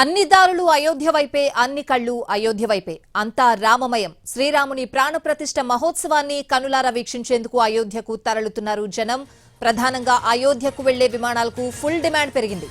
అన్ని దారులు అయోధ్య వైపే అన్ని కళ్ళు అయోధ్య వైపే. అంతా రామమయం. శ్రీరాముని ప్రాణప్రతిష్ఠ మహోత్సవాన్ని కనులారా వీక్షించేందుకు అయోధ్యకు తరలుతున్నారు జనం. ప్రధానంగా అయోధ్యకు వెళ్ళే విమానాలకు ఫుల్ డిమాండ్ పెరిగింది.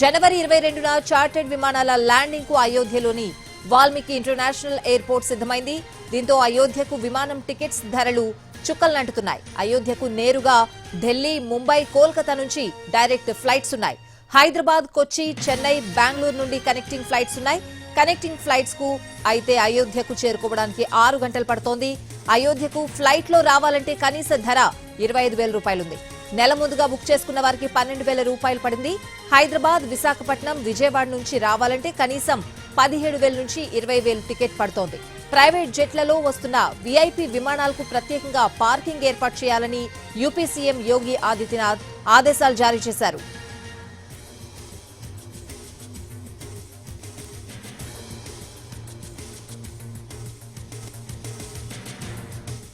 జనవరి ఇరవై రెండున చార్టెడ్ విమానాల ల్యాండింగ్కు అయోధ్యలోని వాల్మీకి ఇంటర్నేషనల్ ఎయిర్పోర్ట్ సిద్ధమైంది. దీంతో అయోధ్యకు విమానం టికెట్స్ ధరలు చుక్కల్నంటుతున్నాయి. అయోధ్యకు నేరుగా ఢిల్లీ ముంబై కోల్కతా నుంచి డైరెక్ట్ ఫ్లైట్స్ ఉన్నాయి. హైదరాబాద్ కొచ్చి చెన్నై బెంగళూరు నుండి కనెక్టింగ్ ఫ్లైట్స్ ఉన్నాయి. కనెక్టింగ్ ఫ్లైట్స్కు అయితే అయోధ్యకు చేరుకోవడానికి ఆరు గంటలు పడుతోంది. అయోధ్యకు ఫ్లైట్లో రావాలంటే కనీస ధర ఇరవై ఐదు వేల రూపాయలుంది. నెల ముందుగా బుక్ చేసుకున్న వారికి పన్నెండు వేల రూపాయలు పడింది. హైదరాబాద్ విశాఖపట్నం విజయవాడ నుంచి రావాలంటే కనీసం పదిహేడు వేల నుంచి ఇరవై వేలు టికెట్ పడుతోంది. ప్రైవేట్ జెట్లలో వస్తున్న వీఐపీ విమానాలకు ప్రత్యేకంగా పార్కింగ్ ఏర్పాటు చేయాలని యూపీ సీఎం యోగి ఆదిత్యనాథ్ ఆదేశాలు జారీ చేశారు.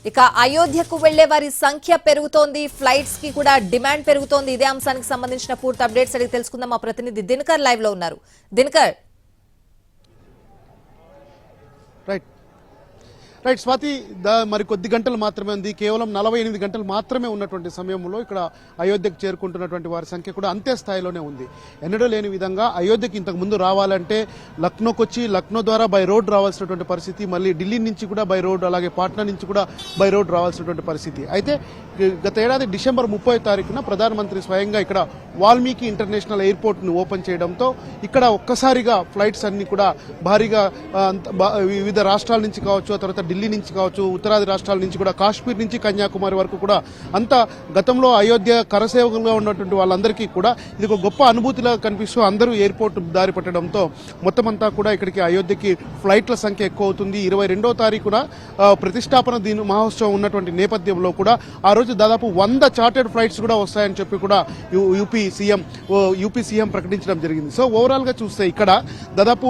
ఇక అయోధ్యకు వెళ్ళే వారి సంఖ్య పెరుగుతోంది. ఫ్లైట్స్కి కూడా డిమాండ్ పెరుగుతోంది. ఇదే అంశానికి సంబంధించిన పూర్తి అప్డేట్స్ అడిగి తెలుసుకుందాం. మా ప్రతినిధి దినకర్ లైవ్లో ఉన్నారు. దినకర్. రైట్ రైట్ స్వాతి మరి కొద్ది గంటలు మాత్రమే ఉంది. కేవలం నలభై ఎనిమిది గంటలు మాత్రమే ఉన్నటువంటి సమయంలో ఇక్కడ అయోధ్యకు చేరుకుంటున్నటువంటి వారి సంఖ్య కూడా అంతే స్థాయిలోనే ఉంది. ఎన్నడూ లేని విధంగా అయోధ్యకి ఇంతకు ముందు రావాలంటే లక్నోకి వచ్చి లక్నో ద్వారా బై రోడ్ రావాల్సినటువంటి పరిస్థితి మళ్ళీ ఢిల్లీ నుంచి కూడా బై రోడ్ అలాగే పాట్నా నుంచి కూడా బై రోడ్ రావాల్సినటువంటి పరిస్థితి. అయితే గత ఏడాది డిసెంబర్ ముప్పై తారీఖున ప్రధానమంత్రి స్వయంగా ఇక్కడ వాల్మీకి ఇంటర్నేషనల్ ఎయిర్పోర్ట్ను ఓపెన్ చేయడంతో ఇక్కడ ఒక్కసారిగా ఫ్లైట్స్ అన్ని కూడా భారీగా అంత బా- వివిధ రాష్ట్రాల నుంచి కావచ్చు తర్వాత ఢిల్లీ నుంచి కావచ్చు ఉత్తరాది రాష్ట్రాల నుంచి కూడా కాశ్మీర్ నుంచి కన్యాకుమారి వరకు కూడా అంతా గతంలో అయోధ్య కరసేవకులుగా ఉన్నటువంటి వాళ్ళందరికీ కూడా ఇది ఒక గొప్ప అనుభూతిలా కనిపిస్తూ అందరూ ఎయిర్పోర్ట్ దారి పట్టడంతో మొత్తం అంతా కూడా ఇక్కడికి అయోధ్యకి ఫ్లైట్ల సంఖ్య ఎక్కువ అవుతుంది ఇరవై రెండో తారీఖున ప్రతిష్టాపన దిన మహోత్సవం ఉన్నటువంటి నేపథ్యంలో కూడా ఆ రోజు దాదాపు వంద చార్టెడ్ ఫ్లైట్స్ కూడా వస్తాయని చెప్పి కూడా యూపీ సీఎం ఓ, యూపీ సీఎం ప్రకటించడం జరిగింది. సో ఓవరాల్గా చూస్తే ఇక్కడ దాదాపు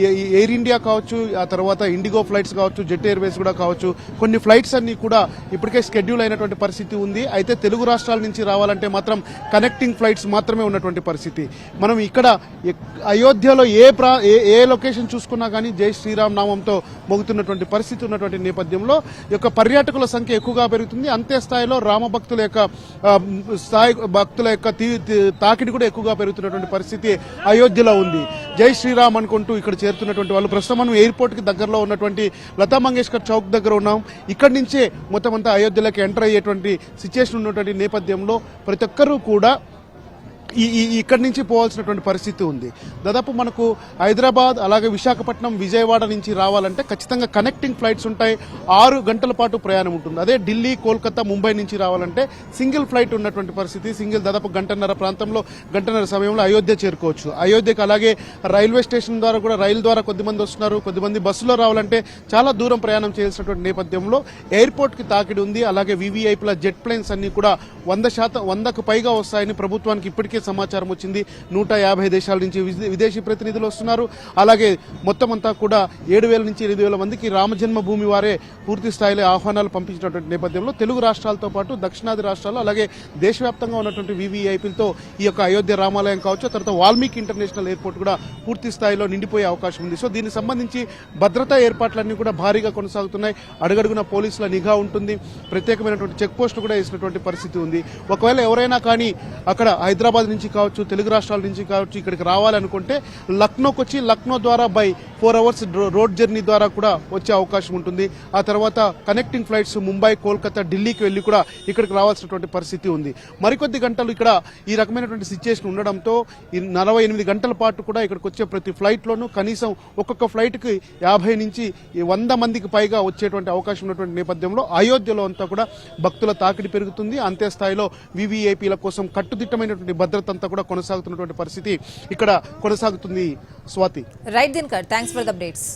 ఏ- ఎయిర్ ఇండియా కావచ్చు ఆ తర్వాత ఇండిగో ఫ్లైట్స్ కావచ్చు జెట్ ఎయిర్వేస్ కూడా కావచ్చు కొన్ని ఫ్లైట్స్ అన్ని కూడా ఇప్పటికే షెడ్యూల్ అయినటువంటి పరిస్థితి ఉంది. అయితే తెలుగు రాష్ట్రాల నుంచి రావాలంటే మాత్రం కనెక్టింగ్ ఫ్లైట్స్ మాత్రమే ఉన్నటువంటి పరిస్థితి. మనం ఇక్కడ ఎక్- అయోధ్యలో ఏ ప్రా ఏ ఏ లొకేషన్ చూసుకున్నా కానీ జై శ్రీరామ్ నామంతో మోగుతున్నటువంటి పరిస్థితి ఉన్నటువంటి నేపథ్యంలో యొక్క పర్యాటకుల సంఖ్య ఎక్కువగా పెరుగుతుంది. అంతే స్థాయిలో రామ భక్తుల యొక్క స్థాయి భక్తుల యొక్క తాకిడి కూడా ఎక్కువగా పెరుగుతున్నటువంటి పరిస్థితి అయోధ్యలో ఉంది. జై శ్రీరామ్ అనుకుంటూ ఇక్కడ చేరుతున్నటువంటి వాళ్ళు ప్రస్తుతం మనం ఎయిర్పోర్ట్కి దగ్గరలో ఉన్నటువంటి లతా మంగేష్కర్ చౌక్ దగ్గర ఉన్నాం. ఇక్కడి నుంచే మొత్తం అంతా అయోధ్యలోకి ఎంటర్ అయ్యేటువంటి సిచ్యుయేషన్ ఉన్నటువంటి నేపథ్యంలో ప్రతి ఒక్కరూ కూడా ఈ ఈ ఇక్కడి నుంచి పోవాల్సినటువంటి పరిస్థితి ఉంది. దాదాపు మనకు హైదరాబాద్ అలాగే విశాఖపట్నం విజయవాడ నుంచి రావాలంటే ఖచ్చితంగా కనెక్టింగ్ ఫ్లైట్స్ ఉంటాయి. ఆరు గంటల పాటు ప్రయాణం ఉంటుంది. అదే ఢిల్లీ కోల్కతా ముంబై నుంచి రావాలంటే సింగిల్ ఫ్లైట్ ఉన్నటువంటి పరిస్థితి. సింగిల్ దాదాపు గంటన్నర ప్రాంతంలో గంటన్నర సమయంలో అయోధ్య చేరుకోవచ్చు. అయోధ్యకు అలాగే రైల్వే స్టేషన్ ద్వారా కూడా రైలు ద్వారా కొద్దిమంది వస్తున్నారు. కొద్దిమంది బస్సులో రావాలంటే చాలా దూరం ప్రయాణం చేయాల్సినటువంటి నేపథ్యంలో ఎయిర్పోర్ట్కి తాకిడి ఉంది. అలాగే వివిఐపీల జెట్ ప్లేన్స్ అన్ని కూడా వంద శాతం వందకు పైగా వస్తాయని ప్రభుత్వానికి ఇప్పటికే సమాచారం వచ్చింది. నూట యాభై దేశాల నుంచి విదేశీ ప్రతినిధులు వస్తున్నారు. అలాగే మొత్తం అంతా కూడా ఏడు వేల నుంచి ఎనిమిది వేల మందికి రామజన్మభూమి వారే పూర్తి స్థాయిలో ఆహ్వానాలు పంపించినటువంటి నేపథ్యంలో తెలుగు రాష్ట్రాలతో పాటు దక్షిణాది రాష్ట్రాలు అలాగే దేశవ్యాప్తంగా ఉన్నటువంటి వివిఐపీలతో ఈ యొక్క అయోధ్య రామాలయం కావచ్చు తర్వాత వాల్మీకి ఇంటర్నేషనల్ ఎయిర్పోర్ట్ కూడా పూర్తి స్థాయిలో నిండిపోయే అవకాశం ఉంది. సో దీనికి సంబంధించి భద్రతా ఏర్పాట్లన్నీ కూడా భారీగా కొనసాగుతున్నాయి. అడుగడుగున పోలీసుల నిఘా ఉంటుంది. ప్రత్యేకమైనటువంటి చెక్ పోస్టులు కూడా వేసినటువంటి పరిస్థితి ఉంది. ఒకవేళ ఎవరైనా కానీ అక్కడ హైదరాబాద్ నుంచి కావచ్చు తెలుగు రాష్ట్రాల నుంచి కావచ్చు ఇక్కడికి రావాలనుకుంటే లక్నోకి వచ్చి లక్నో ద్వారా by four hours road journey ద్వారా కూడా వచ్చే అవకాశం ఉంటుంది. ఆ తర్వాత కనెక్టింగ్ ఫ్లైట్స్ ముంబై కోల్కతా ఢిల్లీకి వెళ్ళి కూడా ఇక్కడికి రావాల్సినటువంటి పరిస్థితి ఉంది. మరికొద్ది గంటలు ఇక్కడ ఈ రకమైనటువంటి సిచ్యుయేషన్ ఉండడంతో ఈ నలభై ఎనిమిది గంటల పాటు కూడా ఇక్కడికి వచ్చే ప్రతి ఫ్లైట్లోనూ కనీసం ఒక్కొక్క ఫ్లైట్కి యాభై నుంచి ఈ వంద మందికి పైగా వచ్చేటువంటి అవకాశం ఉన్నటువంటి నేపథ్యంలో అయోధ్యలో అంతా కూడా భక్తుల తాకిడి పెరుగుతుంది. అంతే స్థాయిలో వివిఐపీల కోసం కట్టుదిట్టమైనటువంటి భద్రత అంతా కూడా కొనసాగుతున్నటువంటి పరిస్థితి ఇక్కడ కొనసాగుతుంది Swati. Right Dinakar thanks for the updates